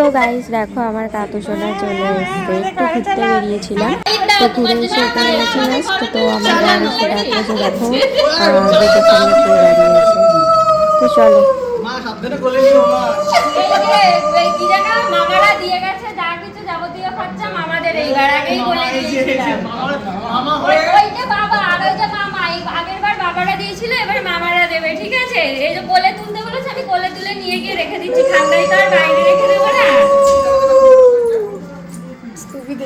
তো গাইস দেখো আমার কাতু সোনা চলে এসছে। একটু ঘুরতে বেরিয়েছিলাম, তো ঘুরে এসে এখানে এসে নেক্সট তো আমার গাড়ি এসে দেখো পুরো দাঁড়িয়ে তো চলো আমি কোলে তুলে নিয়ে গিয়ে রেখে দিচ্ছি ঠান্ডায় তো আর বাইরে রেখে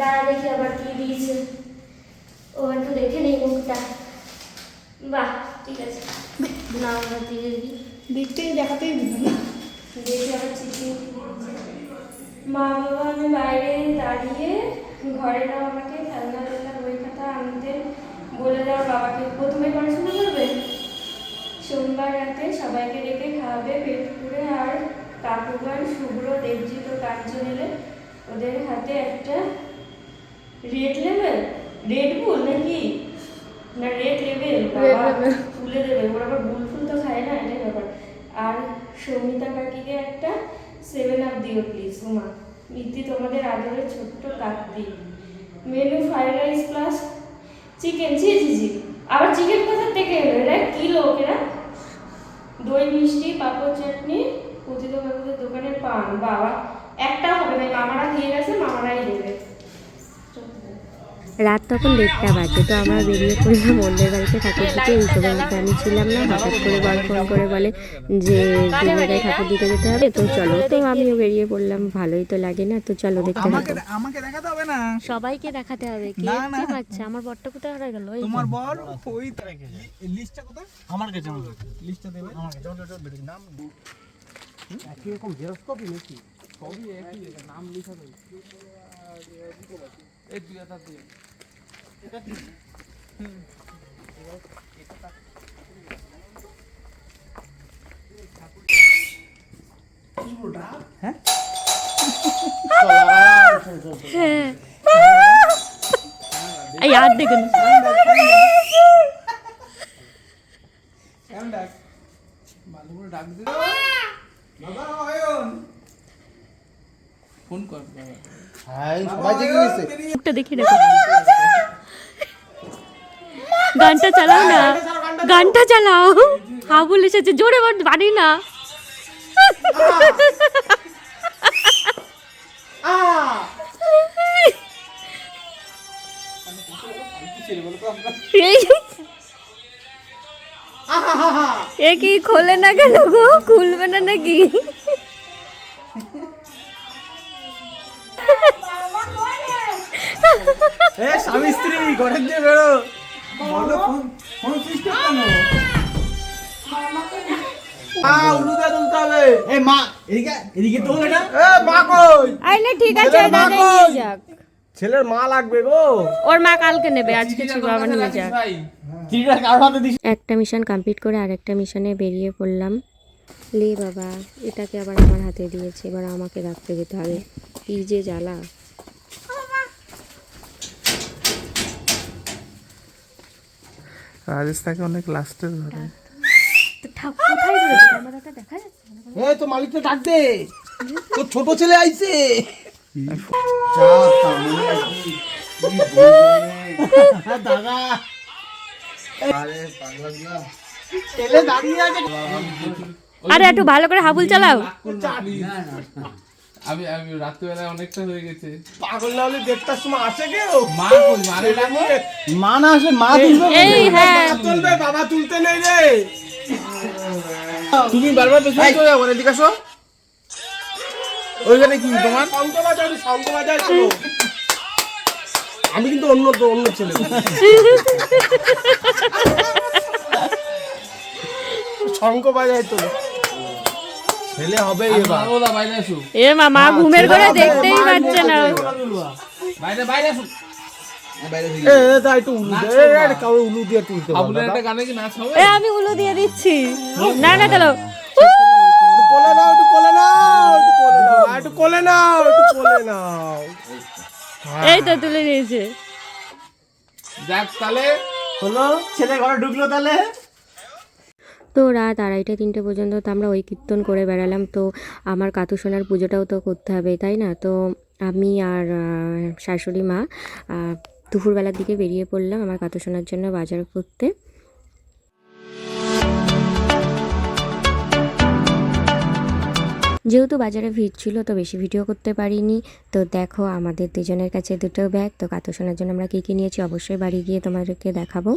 দাঁড়া দেখি আবার কি দিয়েছে। ও একটু দেখে নেই মুখটা। বাহ ঠিক আছে। না আমরা দিয়ে দিই দেখতেই দেখাতেই দেখি আবার চিঠি মা বাবা আমি বাইরে দাঁড়িয়ে ঘরে নাও আমাকে খেলনা টেলনা বই খাতা আনতে। বলে দাও বাবাকে। প্রথমে পড়াশোনা করবে সোমবার রাতে সবাইকে ডেকে খাওয়াবে পেট পুরে আর কাকুগান শুভ্র দেবজিৎ ও কাঞ্চন এলে ওদের হাতে একটা রেড লেভেল রেড বুল নাকি? না রেড লেভেল বাবা তুলে দেবে। ওর আবার বুল ফুল তো খায় না এটাই ব্যাপার। আর সৌমিতা কাকিকে একটা সেভেন আপ দিও প্লিজ উমা। মিত্তি তোমাদের আদরের ছোট্ট কাকি menu fried rice plus chicken জি জি জি আবার চিকেন কোথা থেকে এলো? এরা কি লোক এরা? দই মিষ্টি পাঁপড় চাটনি পতিত কাকুদের দোকানের পান। বাবা একটা হবে না মামারা দিয়ে গেছে মামারাই দেবে। রাত তখন দেড়টা বাজে তো আমরা বেরিয়ে পড়লাম অন্যের বাড়িতে ঠাকুর দিতে এই সময় আমি ছিলাম না হঠাৎ করে বর ফোন করে বলে যে জায়গায় ঠাকুর দিতে যেতে হবে তো চলো তো আমিও বেরিয়ে পড়লাম ভালোই তো লাগে না তো চলো দেখতে থাকো। আমাকে দেখাতে হবে না? সবাইকে দেখাতে হবে কে না, না। পাচ্ছে? আমার বরটা কোথায় হারা গেল তোমার বর ওই লিস্টটা কোথায়? আমার কাছে আমার লিস্টটা দেবে? আমার কাছে চল চল বেরিয়ে নাম একই রকম জেরক্স কপি নাকি? সবই একই। নাম লিখা। দেবে এই দুই হাজার হ্যাঁ এই আর দেখুন কেমন ডাক ভালো করে ডাক দে বাবা অয়ন ফোন কর হাই সবাই জেগে গেছে। মুখটা দেখে দেখো গানটা চালাও না। গানটা চালাও হাবুল এসেছে জোরে বল বাড়ি না। এ কি খোলে না কেন গো? খুলবে না নাকি? ঘরের দিয়ে বেরো। বলো ফোন ফোন সুইচ কেন? ছেলের মা। দাদা কই? নিয়ে যাক। ছেলের মা লাগবে গো। ওর মা কালকে নেবে আজকে আবার নিয়ে যাক। একটা মিশন কমপ্লিট করে আরেকটা মিশনে বেরিয়ে পড়লাম। লে বাবা এটাকে আবার আমার হাতে দিয়েছে এবার আমাকে রাখতে যেতে হবে। কি যে জ্বালা। রাজেশ তাকে অনেক লাস্টের ধরে। এই তো মালিককে ডাক দে। তো ছোট ছেলে আইছে। দাদা। ছেলে দাঁড়িয়ে আছে। আরে একটু ভালো করে হাবুল চালাও। আমি আমি রাত্রিবেলায় অনেকটা হয়ে গেছে। পাগল না হলে দেড়টার সময় আসে কেউ মা কই মারে মা না আসলে মা তুলবে এই হ্যাঁ। তুলবে বাবা তুলতে নেই রে। তুমি বারবার পেছনে চলে যাব এদিকে আসো। ওইখানে কি তোমার? তো আমি কিন্তু অন্য তো অন্য ছেলে শঙ্খ বাজায় তো। ছেলে হবে এবার। ওদা বাইরে আসুক এ মামা ঘুমের করে দেখতেই পাচ্ছে না। বাইরে বাইরে আসুক এ এ, তা একটু উলু দে এ, এ, কারও উলু দিয়ে তুলতে পারো আবুলের একটা গানে কি নাচ হবে? এ আমি উলু দিয়ে দিচ্ছি। না না চলো। কোলে নাও একটু কোলে নাও একটু কোলে নাও আর একটু কোলে নাও একটু কোলে নাও। এই তো তুলে নিয়েছে। যাক তাহলে। হলো ছেলে ঘরে ঢুকলো তাহলে। তো রাত আড়াইটা, তিনটে পর্যন্ত তো আমরা ওই কীর্তন করে বেড়ালাম। তো আমার কাতু সোনার পুজোটাও তো করতে হবে, তাই না? তো আমি আর শাশুড়ি মা দুপুরবেলার দিকে বেরিয়ে পড়লাম আমার কাতু সোনার জন্য বাজার করতে। যেহেতু বাজারে ভিড় ছিল, তো বেশি ভিডিও করতে পারিনি। তো দেখো, আমাদের দুজনের কাছে দুটো ব্যাগ। তো কাতু সোনার জন্য আমরা কী কী নিয়েছি, অবশ্যই বাড়ি গিয়ে তোমাদেরকে দেখাবো।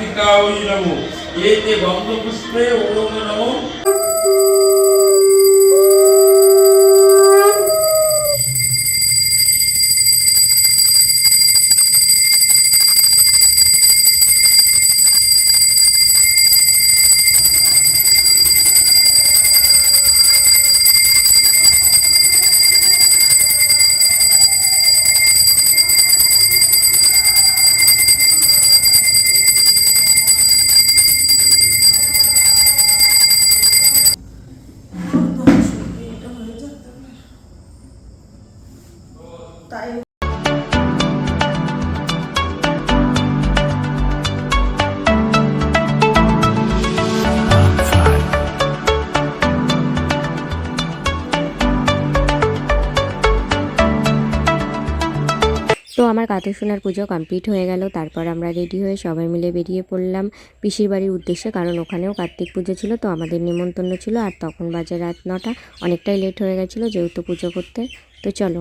কার্তিকা ওই নমো এতে গন্ধ পুষ্পে ওম নমো তো আমার কাতর সোনার পুজো কমপ্লিট হয়ে গেল। তারপর আমরা রেডি হয়ে সবাই মিলে বেরিয়ে পড়লাম পিসির বাড়ির উদ্দেশ্যে, কারণ ওখানেও কার্তিক পুজো ছিল, তো আমাদের নিমন্ত্রণ ছিল। আর তখন বাজে রাত নটা, অনেকটাই লেট হয়ে গেছিল যেহেতু পুজো করতে। তো চলো।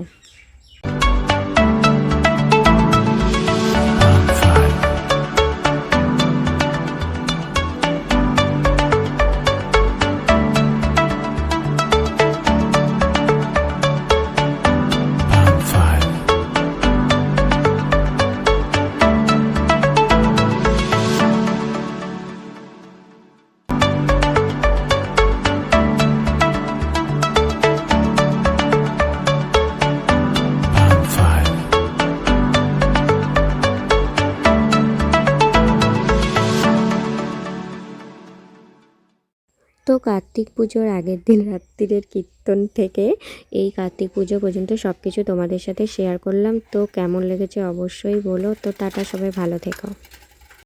তো কার্তিক পুজোর আগের দিন রাত্রিরের কীর্তন থেকে এই কার্তিক পুজো পর্যন্ত সব কিছু তোমাদের সাথে শেয়ার করলাম। তো কেমন লেগেছে অবশ্যই বলো। তো টাটা, সবাই ভালো থেকো।